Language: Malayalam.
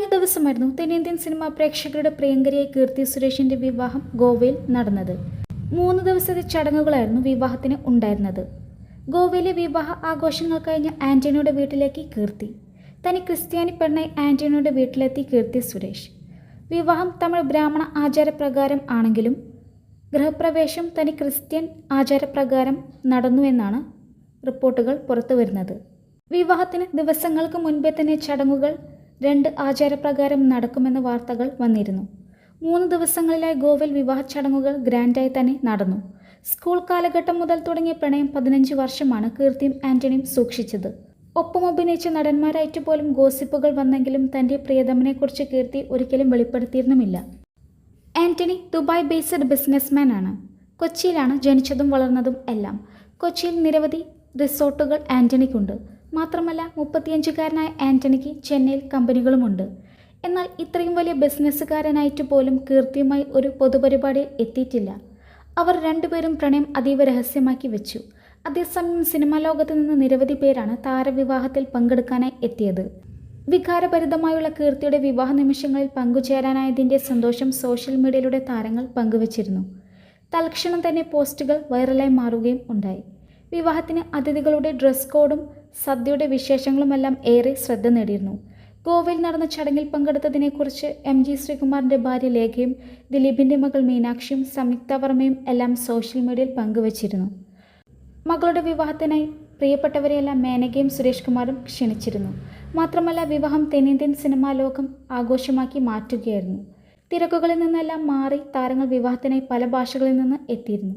കഴിഞ്ഞ ദിവസമായിരുന്നു തെന്നിന്ത്യൻ സിനിമാ പ്രേക്ഷകരുടെ പ്രിയങ്കരിയായ കീർത്തി സുരേഷിന്റെ വിവാഹം ഗോവയിൽ നടന്നത്. മൂന്ന് ദിവസത്തെ ചടങ്ങുകളായിരുന്നു വിവാഹത്തിന് ഉണ്ടായിരുന്നത്. ഗോവയിലെ വിവാഹ ആഘോഷങ്ങൾ കഴിഞ്ഞ ആന്റണിയുടെ വീട്ടിലേക്ക് കീർത്തി. തനി ക്രിസ്ത്യാനി പെണ്ണായി ആന്റണിയുടെ വീട്ടിലെത്തി കീർത്തി സുരേഷ്. വിവാഹം തമിഴ് ബ്രാഹ്മണ ആചാരപ്രകാരം ആണെങ്കിലും ഗൃഹപ്രവേശം തനി ക്രിസ്ത്യൻ ആചാരപ്രകാരം നടന്നു എന്നാണ് റിപ്പോർട്ടുകൾ പുറത്തു വരുന്നത് വിവാഹത്തിന് ദിവസങ്ങൾക്ക് മുൻപേ തന്നെ ചടങ്ങുകൾ രണ്ട് ആചാരപ്രകാരം നടക്കുമെന്ന വാർത്തകൾ വന്നിരുന്നു. മൂന്ന് ദിവസങ്ങളിലായി ഗോവയിൽ വിവാഹ ചടങ്ങുകൾ ഗ്രാൻഡായി തന്നെ നടന്നു. സ്കൂൾ കാലഘട്ടം മുതൽ തുടങ്ങിയ പ്രണയം പതിനഞ്ച് വർഷമാണ് കീർത്തിയും ആന്റണിയും സൂക്ഷിച്ചത്. ഒപ്പം അഭിനയിച്ച നടന്മാരായിട്ട് പോലും ഗോസിപ്പുകൾ വന്നെങ്കിലും തന്റെ പ്രിയതമനെക്കുറിച്ച് കീർത്തി ഒരിക്കലും വെളിപ്പെടുത്തിയിരുന്നുമില്ല. ആന്റണി ദുബായ് ബേസ്ഡ് ബിസിനസ്മാൻ ആണ്. കൊച്ചിയിലാണ് ജനിച്ചതും വളർന്നതും എല്ലാം. കൊച്ചിയിൽ നിരവധി റിസോർട്ടുകൾ ആന്റണിക്കുണ്ട്. മാത്രമല്ല മുപ്പത്തിയഞ്ചുകാരനായ ആന്റണിക്ക് ചെന്നൈയിൽ കമ്പനികളുമുണ്ട്. എന്നാൽ ഇത്രയും വലിയ ബിസിനസ്സുകാരനായിട്ട് പോലും കീർത്തിയുമായി ഒരു പൊതുപരിപാടിയിൽ എത്തിയിട്ടില്ല. അവർ രണ്ടുപേരും പ്രണയം അതീവ രഹസ്യമാക്കി വെച്ചു. അതേസമയം സിനിമാ ലോകത്ത് നിന്ന് നിരവധി പേരാണ് താരവിവാഹത്തിൽ പങ്കെടുക്കാനായി എത്തിയത്. വികാരഭരിതമായുള്ള കീർത്തിയുടെ വിവാഹ നിമിഷങ്ങളിൽ പങ്കുചേരാനായതിന്റെ സന്തോഷം സോഷ്യൽ മീഡിയയിലൂടെ താരങ്ങൾ പങ്കുവച്ചിരുന്നു. തൽക്ഷണം തന്നെ പോസ്റ്റുകൾ വൈറലായി മാറുകയും ഉണ്ടായി. വിവാഹത്തിന് അതിഥികളുടെ ഡ്രസ് കോഡും സദ്യയുടെ വിശേഷങ്ങളുമെല്ലാം ഏറെ ശ്രദ്ധ നേടിയിരുന്നു. ഗോവയിൽ നടന്ന ചടങ്ങിൽ പങ്കെടുത്തതിനെക്കുറിച്ച് എം ജി ശ്രീകുമാറിന്റെ ഭാര്യ ലേഖയും ദിലീപിന്റെ മകൾ മീനാക്ഷിയും സംയുക്ത വർമ്മയും എല്ലാം സോഷ്യൽ മീഡിയയിൽ പങ്കുവച്ചിരുന്നു. മകളുടെ വിവാഹത്തിനായി പ്രിയപ്പെട്ടവരെയെല്ലാം മേനകയും സുരേഷ് കുമാറും ക്ഷണിച്ചിരുന്നു. മാത്രമല്ല വിവാഹം തെന്നിന്ത്യൻ സിനിമാ ലോകം ആഘോഷമാക്കി മാറ്റുകയായിരുന്നു. തിരക്കുകളിൽ നിന്നെല്ലാം മാറി താരങ്ങൾ വിവാഹത്തിനായി പല ഭാഷകളിൽ നിന്ന് എത്തിയിരുന്നു.